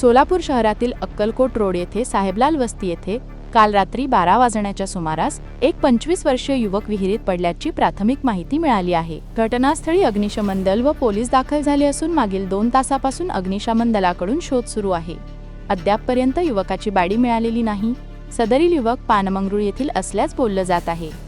सोलापूर शहरातील अक्कलकोट रोड येथे साहेबलाल वस्ती येथे काल रात्री बारा वाजण्याच्या सुमारास एक पंचवीस वर्षीय युवक विहिरीत पडल्याची प्राथमिक माहिती मिळाली आहे. घटनास्थळी अग्निशमन दल व पोलीस दाखल झाले असून मागील दोन तासापासून अग्निशमन दलाकडून शोध सुरू आहे. अद्यापपर्यंत युवकाची बाडी मिळालेली नाही. सदरील युवक पानमंगरुळ येथील असल्याच बोललं जात आहे.